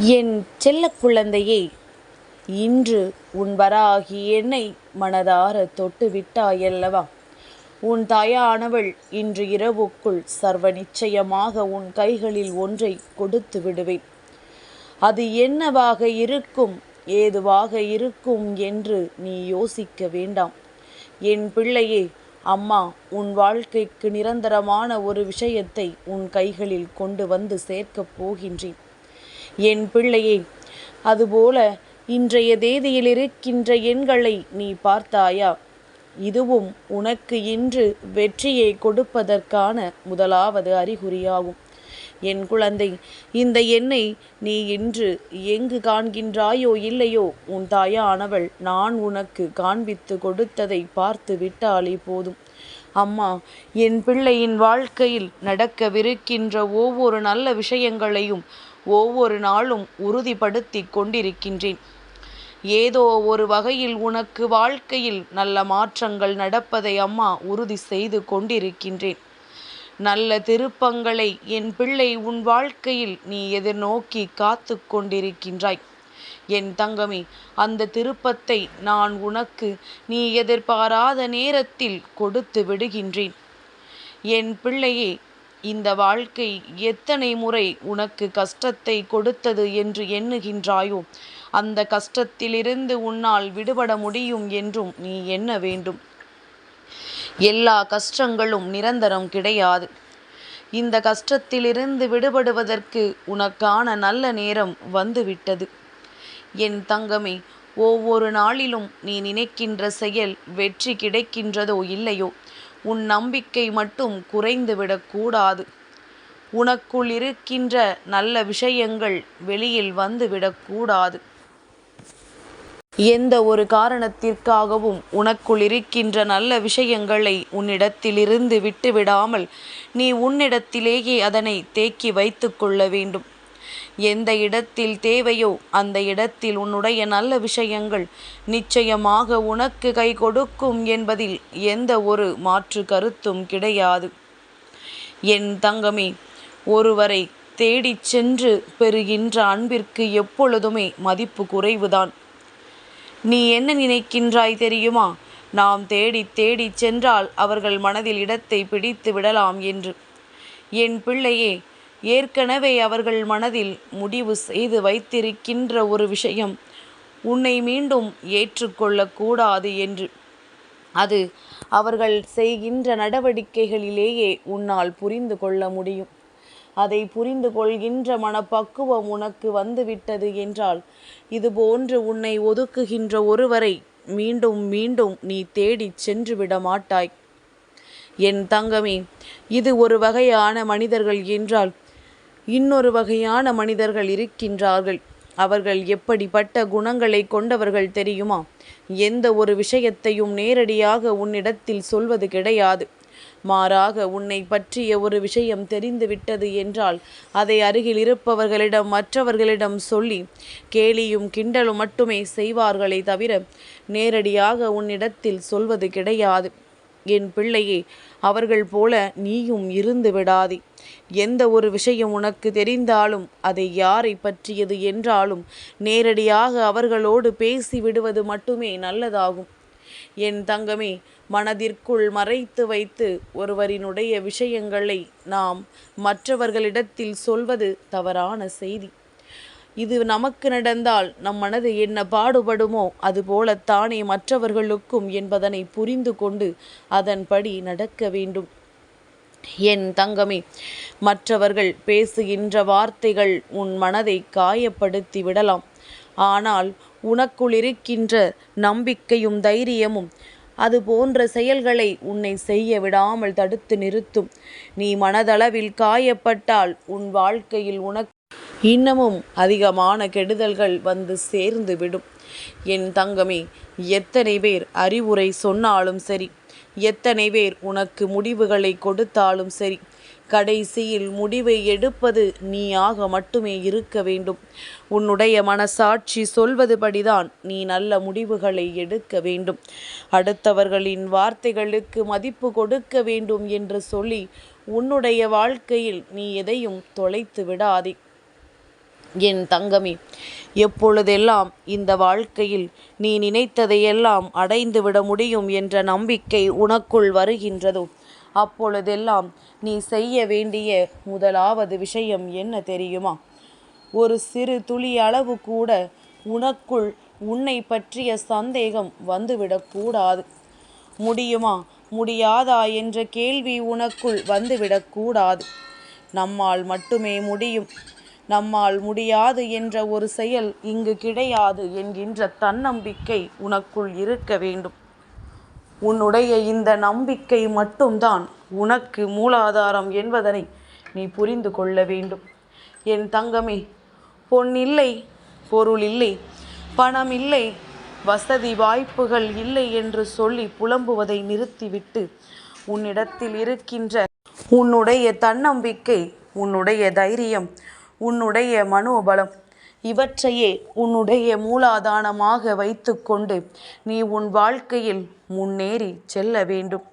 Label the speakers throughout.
Speaker 1: என் செல்ல குழந்தையே இன்று உன் வராகி என்னை மனதார தொட்டு விட்டாயல்லவா? உன் தாயானவள் இன்று இரவுக்குள் சர்வ நிச்சயமாக உன் கைகளில் ஒன்றை கொடுத்து விடுவேன். அது என்னவாக இருக்கும் ஏதுவாக இருக்கும் என்று நீ யோசிக்க வேண்டாம். என் பிள்ளையே அம்மா உன் வாழ்க்கைக்கு நிரந்தரமான ஒரு விஷயத்தை உன் கைகளில் கொண்டு வந்து சேர்க்கப் போகின்றேன். என் பிள்ளையே அதுபோல இன்றைய தேதியில் இருக்கின்ற எண்களை நீ பார்த்தாயா? இதுவும் உனக்கு இன்று வெற்றியை கொடுப்பதற்கான முதலாவது அறிகுறியாகும். என் குழந்தை இந்த எண்ணை நீ இன்று எங்கு காண்கின்றாயோ இல்லையோ உன் தாயானவள் நான் உனக்கு காண்பித்து கொடுத்ததை பார்த்து விட்டாலே போதும். அம்மா என் பிள்ளையின் வாழ்க்கையில் நடக்கவிருக்கின்ற ஒவ்வொரு நல்ல விஷயங்களையும் ஒவ்வொரு நாளும் உறுதிப்படுத்தி கொண்டிருக்கின்றேன். ஏதோ ஒரு வகையில் உனக்கு வாழ்க்கையில் நல்ல மாற்றங்கள் நடப்பதை அம்மா உறுதி செய்து கொண்டிருக்கின்றேன். நல்ல திருப்பங்களை என் பிள்ளை உன் வாழ்க்கையில் நீ எதிர்நோக்கி காத்து கொண்டிருக்கின்றாய். என் தங்கமே அந்த திருப்பத்தை நான் உனக்கு நீ எதிர்பாராத நேரத்தில் கொடுத்து விடுகின்றேன். என் பிள்ளையே இந்த வாழ்க்கை எத்தனை முறை உனக்கு கஷ்டத்தை கொடுத்தது என்று எண்ணுகின்றாயோ அந்த கஷ்டத்திலிருந்து உன்னால் விடுபட முடியும் என்றும் நீ எண்ண வேண்டும். எல்லா கஷ்டங்களும் நிரந்தரம் கிடையாது. இந்த கஷ்டத்திலிருந்து விடுபடுவதற்கு உனக்கான நல்ல நேரம் வந்துவிட்டது. என் தங்கமே ஒவ்வொரு நாளிலும் நீ நினைக்கின்ற செயல் வெற்றி கிடைக்கின்றதோ இல்லையோ? உன் நம்பிக்கை மட்டும் குறைந்துவிடக்கூடாது உனக்குள் இருக்கின்ற நல்ல விஷயங்கள் வெளியில் வந்துவிடக்கூடாது எந்த ஒரு காரணத்திற்காகவும் உனக்குள் இருக்கின்ற நல்ல விஷயங்களை உன்னிடத்திலிருந்து விட்டுவிடாமல் நீ உன்னிடத்திலேயே அதனை தேக்கி வைத்து கொள்ள வேண்டும். எந்த இடத்தில் தேவையோ அந்த இடத்தில் உன்னுடைய நல்ல விஷயங்கள் நிச்சயமாக உனக்கு கை கொடுக்கும் என்பதில் எந்த ஒரு மாற்று கருத்தும் கிடையாது. என் தங்கமே ஒருவரை தேடிச் சென்று பெறுகின்ற அன்பிற்கு எப்பொழுதுமே மதிப்பு குறைவுதான். நீ என்ன நினைக்கின்றாய் தெரியுமா? நாம் தேடி தேடி சென்றால் அவர்கள் மனதில் இடத்தை பிடித்து விடலாம் என்று. என் பிள்ளையே ஏற்கனவே அவர்கள் மனதில் முடிவு செய்து வைத்திருக்கின்ற ஒரு விஷயம் உன்னை மீண்டும் ஏற்றுக்கொள்ளக்கூடாது என்று. அது அவர்கள் செய்கின்ற நடவடிக்கைகளிலேயே உன்னால் புரிந்து கொள்ள முடியும். அதை புரிந்து கொள்கின்ற மனப்பக்குவம் உனக்கு வந்துவிட்டது என்றால் இதுபோன்று உன்னை ஒதுக்குகின்ற ஒருவரை மீண்டும் மீண்டும் நீ தேடிச் சென்று விட மாட்டாய். என் தங்கமே இது ஒரு வகையான மனிதர்கள் என்றால் இன்னொரு வகையான மனிதர்கள் இருக்கின்றார்கள். அவர்கள் எப்படிப்பட்ட குணங்களை கொண்டவர்கள் தெரியுமா? எந்த ஒரு விஷயத்தையும் நேரடியாக உன்னிடத்தில் சொல்வது கிடையாது. மாறாக உன்னை பற்றிய ஒரு விஷயம் தெரிந்துவிட்டது என்றால் அதை அருகில் இருப்பவர்களிடம் மற்றவர்களிடம் சொல்லி கேலியும் கிண்டலும் மட்டுமே செய்வார்களே தவிர நேரடியாக உன்னிடத்தில் சொல்வது கிடையாது. என் பிள்ளையே அவர்கள் போல நீயும் இருந்து விடாதே. எந்த ஒரு விஷயம் உனக்கு தெரிந்தாலும் அதை யாரை பற்றியது என்றாலும் நேரடியாக அவர்களோடு பேசி விடுவது மட்டுமே நல்லதாகும். என் தங்கமே மனதிற்குள் மறைத்து வைத்து ஒருவரினுடைய விஷயங்களை நாம் மற்றவர்களிடத்தில் சொல்வது தவறான செய்தி. இது நமக்கு நடந்தால் நம் மனது என்ன பாடுபடுமோ அதுபோலத்தானே மற்றவர்களுக்கும் என்பதனை புரிந்து கொண்டு அதன்படி நடக்க வேண்டும். என் தங்கமே மற்றவர்கள் பேசுகின்ற வார்த்தைகள் உன் மனதை காயப்படுத்தி விடலாம். ஆனால் உனக்குள் இருக்கின்ற நம்பிக்கையும் தைரியமும் அது போன்ற செயல்களை உன்னை செய்ய விடாமல் தடுத்து நிறுத்தும். நீ மனதளவில் காயப்பட்டால் உன் வாழ்க்கையில் உனக்கு இன்னமும் அதிகமான கெடுதல்கள் வந்து சேர்ந்து விடும். என் தங்கமே எத்தனை பேர் அறிவுரை சொன்னாலும் சரி எத்தனை பேர் உனக்கு முடிவுகளை கொடுத்தாலும் சரி கடைசியில் முடிவை எடுப்பது நீயாக மட்டுமே இருக்க வேண்டும். உன்னுடைய மனசாட்சி சொல்வதுபடிதான் நீ நல்ல முடிவுகளை எடுக்க வேண்டும். அடுத்தவர்களின் வார்த்தைகளுக்கு மதிப்பு கொடுக்க வேண்டும் என்று சொல்லி உன்னுடைய வாழ்க்கையில் நீ எதையும் தொலைத்து விடாதே. என் தங்கமே எப்பொழுதெல்லாம் இந்த வாழ்க்கையில் நீ நினைத்ததையெல்லாம் அடைந்துவிட முடியும் என்ற நம்பிக்கை உனக்குள் வருகின்றதோ அப்பொழுதெல்லாம் நீ செய்ய வேண்டிய முதலாவது விஷயம் என்ன தெரியுமா? ஒரு சிறு துளி அளவு கூட உனக்குள் உன்னை பற்றிய சந்தேகம் வந்துவிடக்கூடாது முடியுமா? முடியாதா என்ற கேள்வி உனக்குள் வந்துவிடக்கூடாது நம்மால் மட்டுமே முடியும். நம்மால் முடியாது என்ற ஒரு செயல் இங்கு கிடையாது என்கின்ற தன்னம்பிக்கை உனக்குள் இருக்க வேண்டும். உன்னுடைய இந்த நம்பிக்கை மட்டும்தான் உனக்கு மூலாதாரம் என்பதனை நீ புரிந்து கொள்ள வேண்டும். என் தங்கமே பொன் இல்லை பொருள் இல்லை பணம் இல்லை வசதி வாய்ப்புகள் இல்லை என்று சொல்லி புலம்புவதை நிறுத்திவிட்டு உன்னிடத்தில் இருக்கின்ற உன்னுடைய தன்னம்பிக்கை உன்னுடைய தைரியம் உன்னுடைய மனோபலம். இவற்றையே உன்னுடைய மூலாதானமாக வைத்துக்கொண்டு நீ உன் வாழ்க்கையில் முன்னேறி செல்ல வேண்டும்.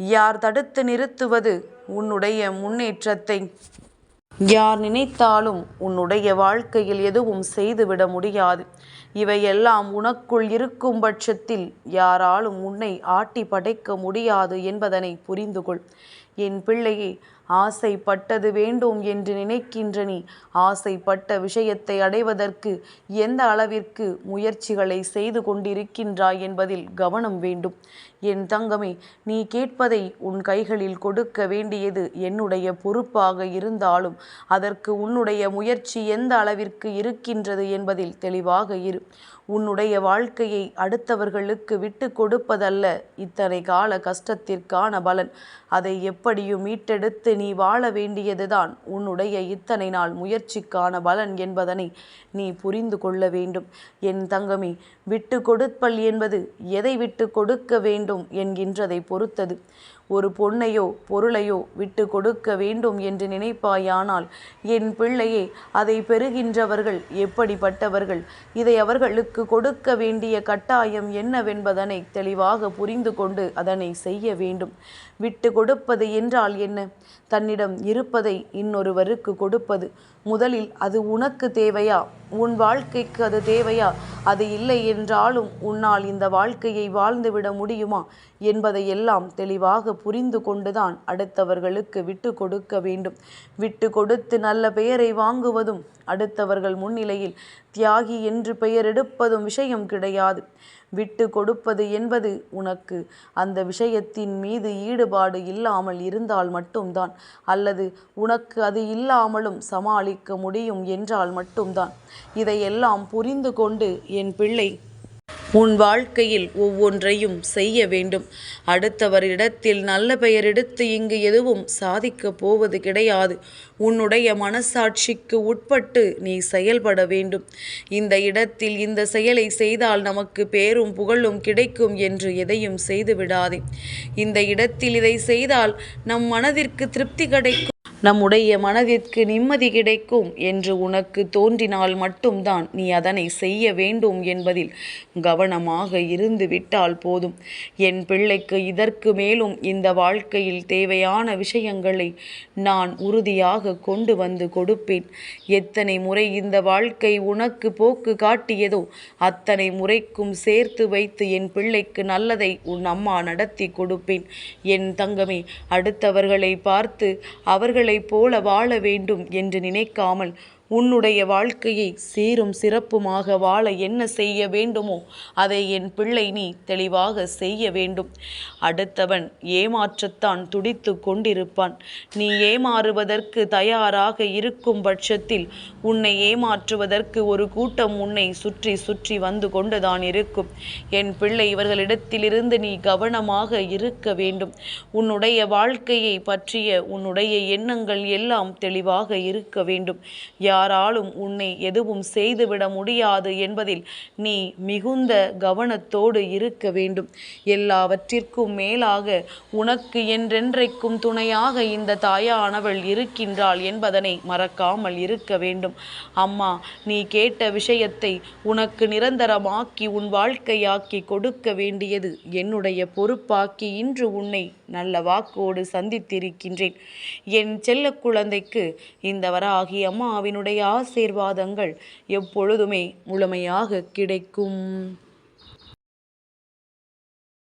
Speaker 1: யார் தடுத்து நிறுத்துவது உன்னுடைய முன்னேற்றத்தை? யார் நினைத்தாலும் உன்னுடைய வாழ்க்கையில் எதுவும் செய்துவிட முடியாது. இவையெல்லாம் உனக்குள் இருக்கும் பட்சத்தில் யாராலும் உன்னை ஆட்டி படைக்க முடியாது என்பதனை புரிந்து கொள் என் பிள்ளையே ஆசைப்பட்டது வேண்டும் என்று நினைக்கின்ற நீ. ஆசைப்பட்ட விஷயத்தை அடைவதற்கு எந்த அளவிற்கு முயற்சிகளை செய்து கொண்டிருக்கின்றாய் என்பதில் கவனம் வேண்டும். என் தங்கமே நீ கேட்பதை உன் கைகளில் கொடுக்க வேண்டியது என்னுடைய பொறுப்பாக இருந்தாலும் அதற்கு உன்னுடைய முயற்சி எந்த அளவிற்கு இருக்கின்றது என்பதில் தெளிவாக இரு. உன்னுடைய வாழ்க்கையை அடுத்தவர்களுக்கு விட்டு கொடுப்பதல்ல இத்தனை கால கஷ்டத்திற்கான பலன். அதை எப்படியும் மீட்டெடுத்து நீ வாழ வேண்டியதுதான். உன்னுடைய இத்தனை நாள் முயற்சிக்கான பலன் என்பதனை நீ புரிந்து கொள்ள வேண்டும். என் தங்கமே விட்டு கொடுப்பல் என்பது எதை விட்டு கொடுக்க வேண்டும் என்கின்றதை பொறுத்தது. ஒரு பொன்னையோ பொருளையோ விட்டு கொடுக்க வேண்டும் என்று நினைப்பாயானால் என் பிள்ளையே அதை பெறுகின்றவர்கள் எப்படிப்பட்டவர்கள்? இதை அவர்களுக்கு கொடுக்க வேண்டிய கட்டாயம் என்னவென்பதனை தெளிவாக புரிந்து கொண்டு அதனை செய்ய வேண்டும். விட்டு கொடுப்பது என்றால் என்ன? தன்னிடம் இருப்பதை இன்னொருவருக்கு கொடுப்பது. முதலில் அது உனக்கு தேவையா? உன் வாழ்க்கைக்கு அது தேவையா? அது இல்லை என்றாலும் உன்னால் இந்த வாழ்க்கையை வாழ்ந்துவிட முடியுமா? என்பதை எல்லாம் தெளிவாக புரிந்து கொண்டுதான் அடுத்தவர்களுக்கு விட்டு கொடுக்க வேண்டும். விட்டு கொடுத்து நல்ல பெயரை வாங்குவதும் அடுத்தவர்கள் முன்னிலையில் தியாகி என்று பெயர் எடுப்பதும் விஷயம் கிடையாது. விட்டு கொடுப்பது என்பது உனக்கு. அந்த விஷயத்தின் மீது ஈடுபாடு இல்லாமல் இருந்தால் மட்டும்தான் அல்லது உனக்கு அது இல்லாமலும் சமாளிக்க முடியும் என்றால் மட்டும்தான். இதையெல்லாம் புரிந்து கொண்டு என் பிள்ளை உன் வாழ்க்கையில் ஒவ்வொன்றையும் செய்ய வேண்டும். அடுத்தவரிடத்தில் நல்ல பெயர் எடுத்து இங்கு எதுவும் சாதிக்கப் போவது கிடையாது. உன்னுடைய மனசாட்சிக்கு உட்பட்டு நீ செயல்பட வேண்டும். இந்த இடத்தில் இந்த செயலை செய்தால் நமக்கு பேரும் புகழும் கிடைக்கும் என்று எதையும் செய்து விடாதே இந்த இடத்தில் இதை செய்தால் நம் மனதிற்கு திருப்தி கிடைக்கும். நம்முடைய மனதிற்கு நிம்மதி கிடைக்கும் என்று உனக்கு தோன்றினால் மட்டும்தான் நீ அதனை செய்ய வேண்டும் என்பதில் கவனமாக இருந்து விட்டால் போதும். என் பிள்ளைக்கு இதற்கு மேலும் இந்த வாழ்க்கையில் தேவையான விஷயங்களை நான் உறுதியாக கொண்டு வந்து கொடுப்பேன். எத்தனை முறை இந்த வாழ்க்கை உனக்கு போக்கு காட்டியதோ அத்தனை முறைக்கும் சேர்த்து வைத்து என் பிள்ளைக்கு நல்லதை உன் அம்மா நடத்தி கொடுப்பேன். என் தங்கமே அடுத்தவர்களை பார்த்து அவர்கள் மனிதர்களைப் போல வாழ வேண்டும் என்று நினைக்காமல் உன்னுடைய வாழ்க்கையை சீரும் சிறப்புமாக வாழ என்ன செய்ய வேண்டுமோ அதை என் பிள்ளை நீ தெளிவாக செய்ய வேண்டும். அடுத்தவன் ஏமாற்றத்தான் துடித்து கொண்டிருப்பான். நீ ஏமாறுவதற்கு தயாராக இருக்கும் பட்சத்தில் உன்னை ஏமாற்றுவதற்கு ஒரு கூட்டம் உன்னை சுற்றி சுற்றி வந்து கொண்டுதான் இருக்கும். என் பிள்ளை இவர்களிடத்திலிருந்து நீ கவனமாக இருக்க வேண்டும். உன்னுடைய வாழ்க்கையை பற்றிய உன்னுடைய எண்ணங்கள் எல்லாம் தெளிவாக இருக்க வேண்டும். யார் யாராலும் உன்னை எதுவும் செய்துவிட முடியாது என்பதில் நீ மிகுந்த கவனத்தோடு இருக்க வேண்டும். எல்லாவற்றிற்கும் மேலாக உனக்கு என்றென்றைக்கும் துணையாக இந்த தாயானவள் இருக்கின்றாள் என்பதனை மறக்காமல் இருக்க வேண்டும். அம்மா நீ கேட்ட விஷயத்தை உனக்கு நிரந்தரமாக்கி உன் வாழ்க்கையாக்கி கொடுக்க வேண்டியது என்னுடைய பொறுப்பாக்கி இன்று உன்னை நல்ல வாக்கோடு சந்தித்திருக்கின்றேன். என் செல்ல குழந்தைக்கு இந்த வராகி அம்மாவினுடைய அவர்களுடைய ஆசீர்வாதங்கள் எப்பொழுதுமே முழுமையாக கிடைக்கும்.